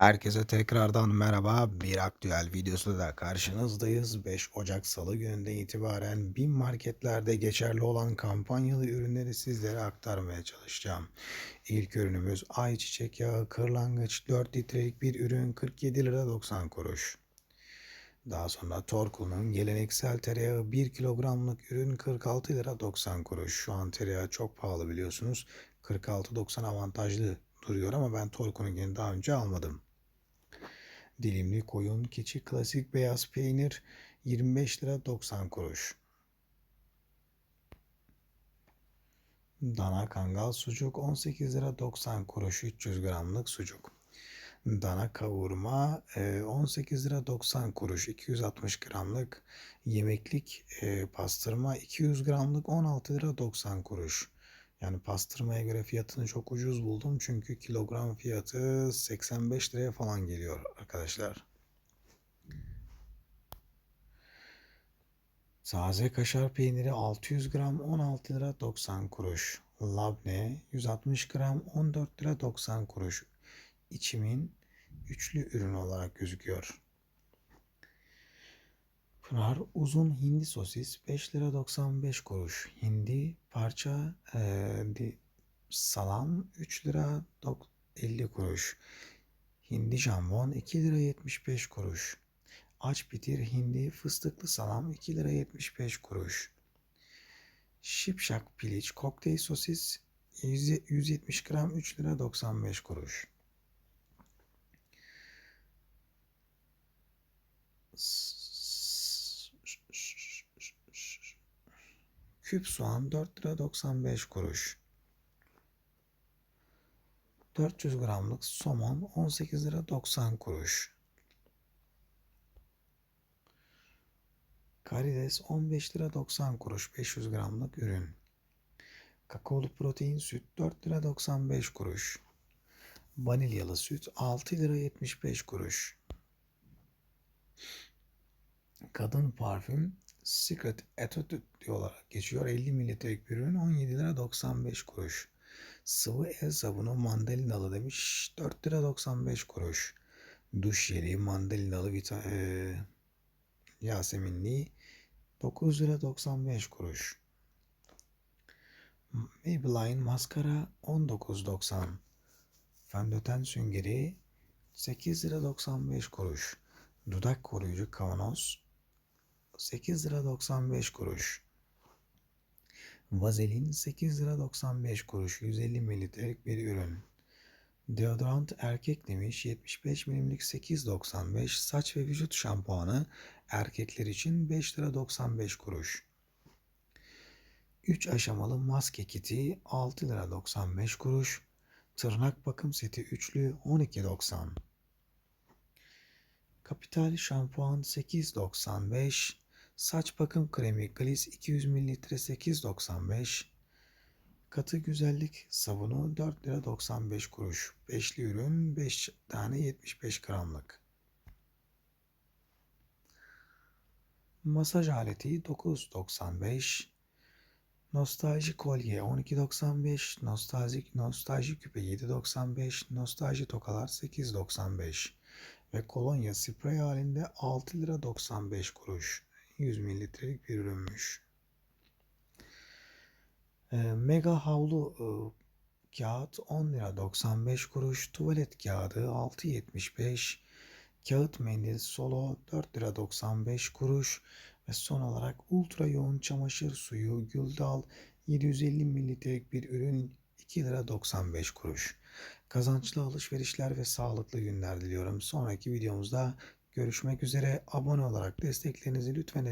Herkese tekrardan merhaba. Bir aktüel videosu da karşınızdayız. 5 Ocak Salı gününden itibaren BİM marketlerde geçerli olan kampanyalı ürünleri sizlere aktarmaya çalışacağım. İlk ürünümüz ayçiçek yağı kırlangıç 4 litrelik bir ürün 47 lira 90 kuruş. Daha sonra Torku'nun geleneksel tereyağı 1 kilogramlık ürün 46 lira 90 kuruş. Şu an tereyağı çok pahalı biliyorsunuz. 46.90 avantajlı duruyor ama ben Torku'nunkini daha önce almadım. Dilimli koyun keçi klasik beyaz peynir 25 lira 90 kuruş. Dana kangal sucuk 18 lira 90 kuruş 300 gramlık sucuk. Dana kavurma 18 lira 90 kuruş 260 gramlık. Yemeklik pastırma 200 gramlık 16 lira 90 kuruş. Yani pastırmaya göre fiyatını çok ucuz buldum. Çünkü kilogram fiyatı 85 liraya falan geliyor arkadaşlar. Taze kaşar peyniri 600 gram 16 lira 90 kuruş. Labne 160 gram 14 lira 90 kuruş. İçimin üçlü ürün olarak gözüküyor. Pınar uzun hindi sosis 5 lira 95 kuruş. Hindi parça e, salam 3 lira 50 kuruş. Hindi jambon 2 lira 75 kuruş. Aç bitir hindi fıstıklı salam 2 lira 75 kuruş. Şipşak piliç kokteyl sosis 170 gram 3 lira 95 kuruş. Küp soğan 4 lira 95 kuruş. 400 gramlık somon 18 lira 90 kuruş. Karides 15 lira 90 kuruş 500 gramlık ürün. Kakaolu protein süt 4 lira 95 kuruş. Vanilyalı süt 6 lira 75 kuruş. Kadın parfüm Secret Attitude olarak geçiyor. 50 mililitrelik bir ürün 17 lira 95 kuruş. Sıvı el sabunu mandalinalı demiş 4 lira 95 kuruş. Duş jeli mandalinalı vita e, Yaseminli 9 lira 95 kuruş. Maybelline maskara 19.90. Fondöten süngeri 8 lira 95 kuruş. Dudak koruyucu kavanoz 8 lira 95 kuruş. Vazelin 8 lira 95 kuruş. 150 mililitrelik bir ürün. Deodorant erkek demiş 75 milimlik 8.95 saç ve vücut şampuanı erkekler için 5 lira 95 kuruş. 3 aşamalı maske kiti 6 lira 95 kuruş. Tırnak bakım seti üçlü 12.90. Kapital şampuan 8.95. Saç bakım kremi Gliss 200 ml 8.95. Katı güzellik sabunu 4 lira 95 kuruş. Beşli ürün 5 tane 75 gramlık. Masaj aleti 9.95. Nostalji kolye 12.95. Nostaljik nostalji küpe 7.95. Nostalji tokalar 8.95. Ve kolonya sprey halinde 6 lira 95 kuruş. 100 mililitrelik bir ürünmüş. E, mega havlu e, kağıt 10 lira 95 kuruş. Tuvalet kağıdı 6.75. Kağıt mendil solo 4 lira 95 kuruş. Ve son olarak ultra yoğun çamaşır suyu Güldal 750 mililitrelik bir ürün 2 lira 95 kuruş. Kazançlı alışverişler ve sağlıklı günler diliyorum. Sonraki videomuzda görüşmek üzere. Abone olarak desteklerinizi lütfen